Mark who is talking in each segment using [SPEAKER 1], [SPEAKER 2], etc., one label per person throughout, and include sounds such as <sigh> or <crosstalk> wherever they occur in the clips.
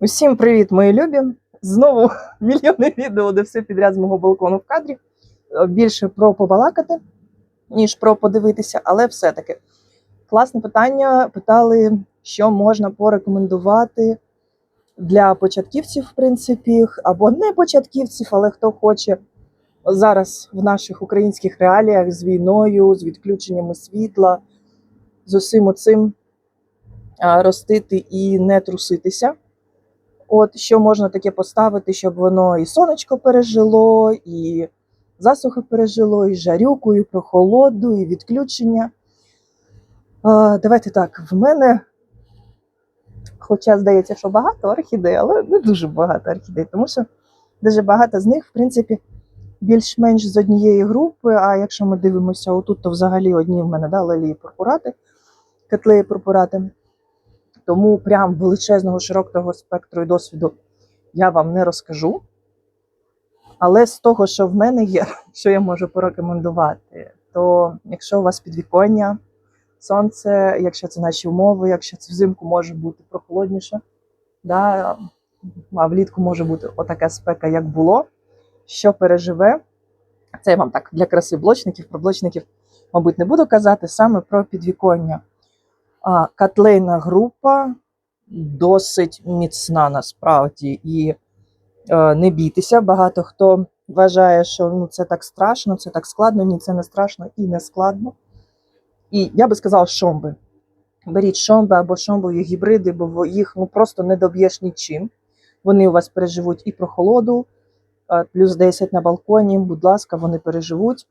[SPEAKER 1] Усім привіт, мої любі! Знову <laughs> мільйони відео, де все підряд з мого балкону в кадрі. Е, Більше про побалакати, ніж про подивитися, але все-таки класне питання. Питали, що можна порекомендувати для початківців, в принципі, або не початківців, але хто хоче зараз в наших українських реаліях з війною, з відключеннями світла, з усім оцим ростити і не труситися. От що можна таке поставити, щоб воно і сонечко пережило, і засухи пережило, і жарюку, і прохолоду, і відключення. А, давайте так, в мене, хоча здається, що багато орхідей, але не дуже багато орхідей, тому що дуже багато з них, в принципі, більш-менш з однієї групи. А якщо ми дивимося отут, то взагалі одні в мене да, лелії пурпурати, котлеї пурпурати. Тому прям величезного широкого спектру і досвіду я вам не розкажу. Але з того, що в мене є, <laughs> що я можу порекомендувати, то якщо у вас підвіконня, сонце, якщо це наші умови, якщо це взимку може бути прохолодніше, да, а влітку може бути отака спека, як було, що переживе. Це я вам так для краси блочників, про блочників, мабуть, не буду казати саме про підвіконня. Котлейна група досить міцна насправді. І е, не бійтеся. Багато хто вважає, що ну, це так страшно, це так складно. Ні, це не страшно і не складно. І я би сказала, шомби. Беріть шомби або шомбові гібриди, бо їх ну, просто не доб'єш нічим. Вони у вас переживуть і прохолоду, е, плюс 10 на балконі, будь ласка, вони переживуть.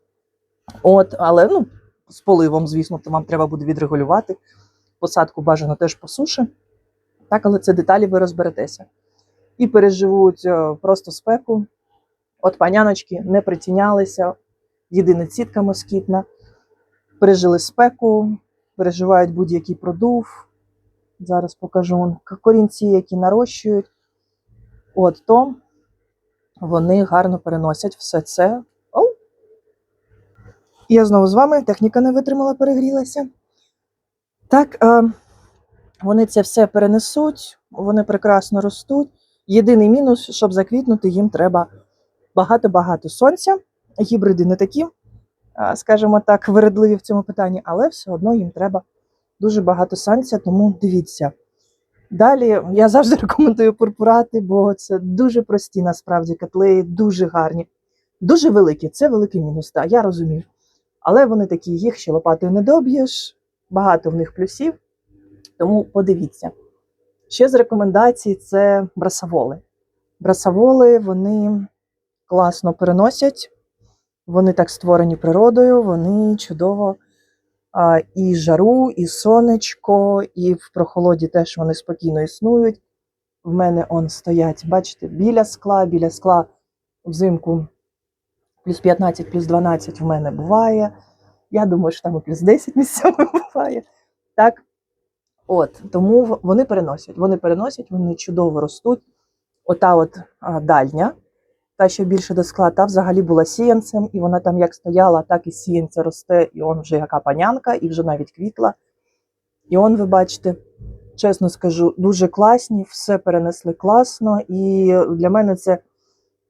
[SPEAKER 1] От, але ну, з поливом, звісно, то вам треба буде відрегулювати посадку бажано теж по суші. Так, але це деталі ви розберетеся. І переживуть е, просто спеку. От паняночки не притінялися, єдина сітка москітна, пережили спеку, переживають будь-який продув. Зараз покажу корінці, які нарощують. От то вони гарно переносять все це. Оу! Я знову з вами, техніка не витримала, перегрілася. Так, е, вони це все перенесуть, вони прекрасно ростуть. Єдиний мінус, щоб заквітнути, їм треба багато-багато сонця. Гібриди не такі, е, скажімо так, вередливі в цьому питанні, але все одно їм треба дуже багато сонця, тому дивіться. Далі я завжди <laughs> рекомендую пурпурати, бо це дуже прості насправді котлеї, дуже гарні, дуже великі. Це великий мінус, так, я розумію. Але вони такі, їх ще лопатою не доб'єш багато в них плюсів, тому подивіться. Ще з рекомендацій це брасаволи. Брасаволи вони класно переносять, вони так створені природою, вони чудово і жару, і сонечко, і в прохолоді теж вони спокійно існують. В мене он стоять, бачите, біля скла, біля скла взимку плюс 15, плюс 12 в мене буває. Я думаю, що там і плюс 10 місцями <laughs> буває. Так, от, тому вони переносять. Вони переносять, вони чудово ростуть. Ота от а, дальня, та, що більше до скла, та взагалі була сіянцем, і вона там як стояла, так і сіянця росте, і он вже яка панянка, і вже навіть квітла. І он, ви бачите, чесно скажу, дуже класні, все перенесли класно. І для мене це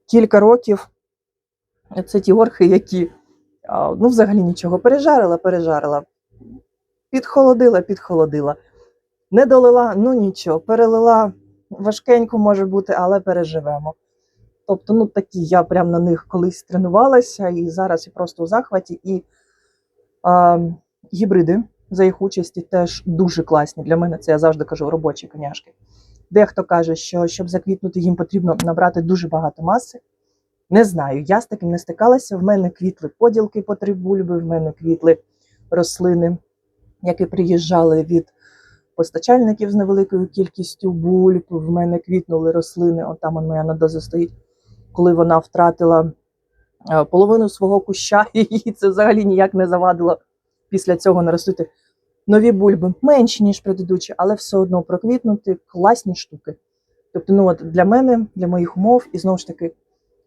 [SPEAKER 1] кілька років. Це ті орхи, які ну, взагалі нічого. Пережарила, пережарила. Підхолодила, підхолодила. Не долила, ну нічого. Перелила важкенько може бути, але переживемо. Тобто, ну такі я прям на них колись тренувалася, і зараз я просто у захваті. І а, гібриди за їх участі теж дуже класні. Для мене це я завжди кажу робочі коняшки. Дехто каже, що щоб заквітнути, їм потрібно набрати дуже багато маси. Не знаю, я з таким не стикалася. В мене квітли поділки по три бульби, в мене квітли рослини, які приїжджали від постачальників з невеликою кількістю бульб. В мене квітнули рослини, от там моя надоза стоїть, коли вона втратила е, половину свого куща, <laughs> і їй це взагалі ніяк не завадило після цього наростити нові бульби, менші, ніж предыдучі, але все одно проквітнути класні штуки. Тобто, ну от для мене, для моїх умов, і знову ж таки.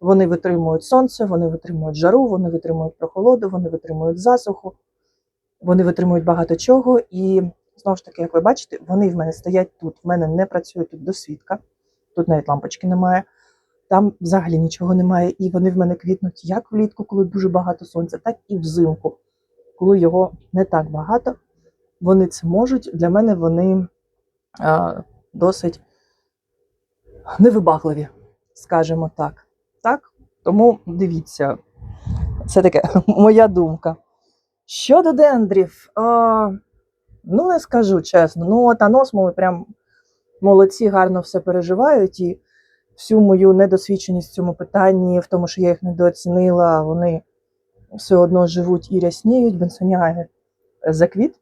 [SPEAKER 1] Вони витримують сонце, вони витримують жару, вони витримують прохолоду, вони витримують засуху, вони витримують багато чого. І знову ж таки, як ви бачите, вони в мене стоять тут. В мене не працює тут досвідка. Тут навіть лампочки немає. Там взагалі нічого немає, і вони в мене квітнуть як влітку, коли дуже багато сонця, так і взимку, коли його не так багато. Вони це можуть. Для мене вони а, досить невибагливі, скажімо так. Так. Тому дивіться, це таке <laughs> моя думка. Щодо дендрів, а, ну не скажу чесно, ну от аносмови прям молодці, гарно все переживають і всю мою недосвідченість в цьому питанні, в тому, що я їх недооцінила, вони все одно живуть і рясніють, бенсоняги заквіт.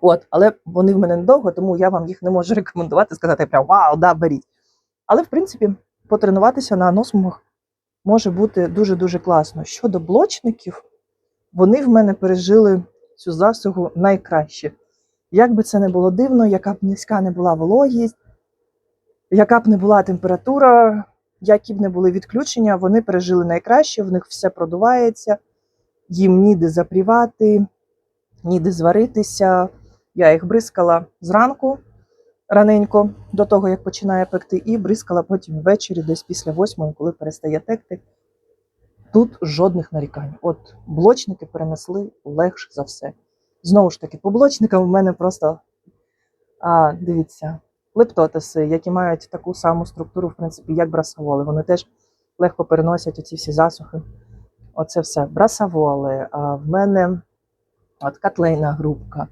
[SPEAKER 1] От, але вони в мене недовго, тому я вам їх не можу рекомендувати, сказати прям вау, да, беріть. Але, в принципі, потренуватися на аносмогах може бути дуже-дуже класно. Щодо блочників, вони в мене пережили цю засугу найкраще. Як би це не було дивно, яка б низька не була вологість, яка б не була температура, які б не були відключення, вони пережили найкраще, в них все продувається, їм ніде запрівати, ніде зваритися. Я їх бризкала зранку раненько, до того як починає пекти, і бризкала потім ввечері, десь після восьмої, коли перестає текти. Тут жодних нарікань. От блочники перенесли легше за все. Знову ж таки, по блочникам в мене просто а, дивіться, лептотиси, які мають таку саму структуру, в принципі, як брасоволи. Вони теж легко переносять оці всі засухи. Оце все. Брасоволи. А в мене от котлейна грубка,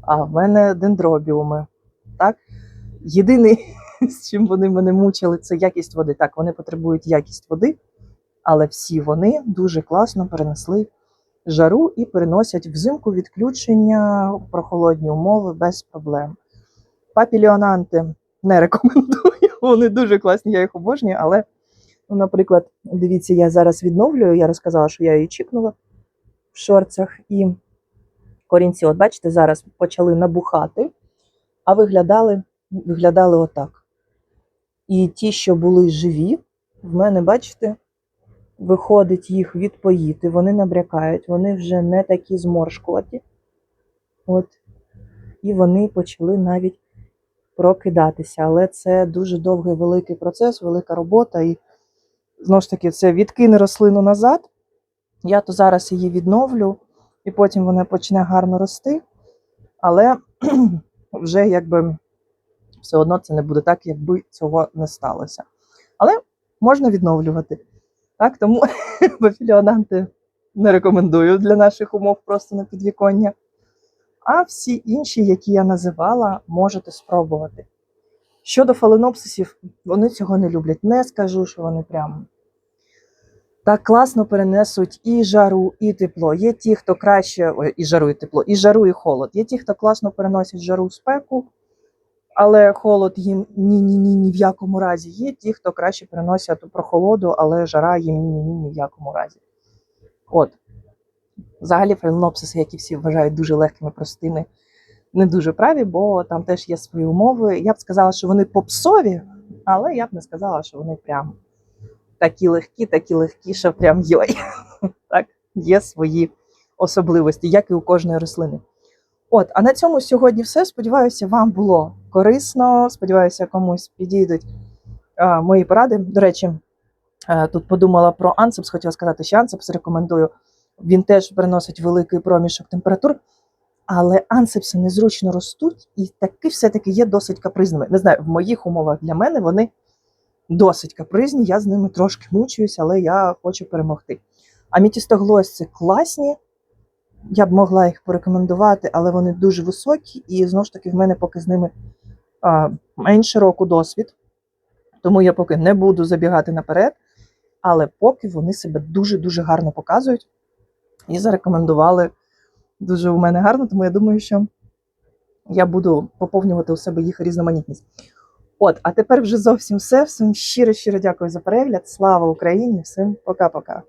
[SPEAKER 1] а в мене дендробіуми. Так? Єдине, <laughs> з чим вони мене мучили, це якість води. Так, вони потребують якість води, але всі вони дуже класно перенесли жару і переносять взимку відключення, прохолодні умови без проблем. Папіліонанти не рекомендую. <laughs> Вони дуже класні, я їх обожнюю, але, ну, наприклад, дивіться, я зараз відновлюю, я розказала, що я її чікнула в шорцях, і корінці, от бачите, зараз почали набухати, а виглядали, виглядали отак. І ті, що були живі, в мене, бачите, виходить їх відпоїти, вони набрякають, вони вже не такі зморшкуваті. От. І вони почали навіть прокидатися. Але це дуже довгий великий процес, велика робота. І знову ж таки, це відкине рослину назад. Я то зараз її відновлю, і потім вона почне гарно рости. Але вже якби все одно це не буде так, якби цього не сталося. Але можна відновлювати. Так, тому <laughs> пафіліонанти не рекомендую для наших умов просто на підвіконня. А всі інші, які я називала, можете спробувати. Щодо фаленопсисів, вони цього не люблять. Не скажу, що вони прям так класно перенесуть і жару, і тепло. Є ті, хто краще і жару, і тепло, і жару, і холод. Є ті, хто класно переносять жару спеку, але холод їм ні-ні-ні ні в якому разі. Є ті, хто краще переносять прохолоду, але жара їм ні-ні-ні ні в якому разі. От. Взагалі, фаленопсиси, які всі вважають дуже легкими, простими, не дуже праві, бо там теж є свої умови. Я б сказала, що вони попсові, але я б не сказала, що вони прям такі легкі, такі легкі, що прям йой. <laughs> Так, є свої особливості, як і у кожної рослини. От, а на цьому сьогодні все. Сподіваюся, вам було корисно. Сподіваюся, комусь підійдуть а, мої поради. До речі, а, тут подумала про ансепс, хотіла сказати, що ансепс рекомендую. Він теж приносить великий проміжок температур, але ансепси незручно ростуть і таки все-таки є досить капризними. Не знаю, в моїх умовах для мене вони досить капризні, я з ними трошки мучуюсь, але я хочу перемогти. А мітістоглосці класні. Я б могла їх порекомендувати, але вони дуже високі, і знову ж таки в мене поки з ними а, менше року досвід. Тому я поки не буду забігати наперед, але поки вони себе дуже-дуже гарно показують і зарекомендували дуже у мене гарно, тому я думаю, що я буду поповнювати у себе їх різноманітність. От, а тепер вже зовсім все. Всім щиро-щиро дякую за перегляд. Слава Україні! Всім пока-пока.